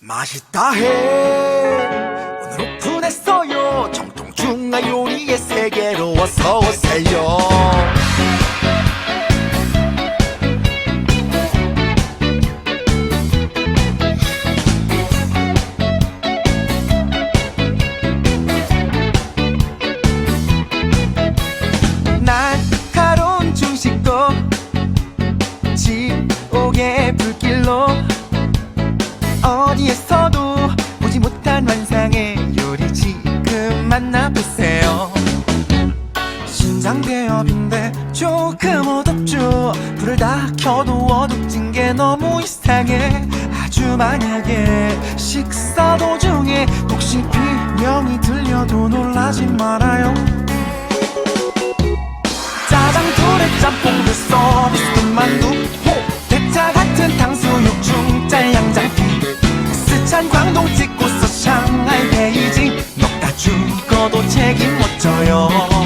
맛있다 해. 오늘 오픈했어요. 정통 중화 요리의 세계로 어서 오세요. 날카로운 중식도 지옥의 불길로 환상의 요리 지금 만나보세요. 신장대업인데 조금 어둡죠. 불을 다 켜도 어둡진 게 너무 이상해. 아주 만약에 식사 도중에 혹시 비명이 들려도 놀라지 말아요. 짜장조래 짬뽕도 서비스 군만두 대짜 같은 탕수육 중짜 양장피 스찬 광동 찍 져요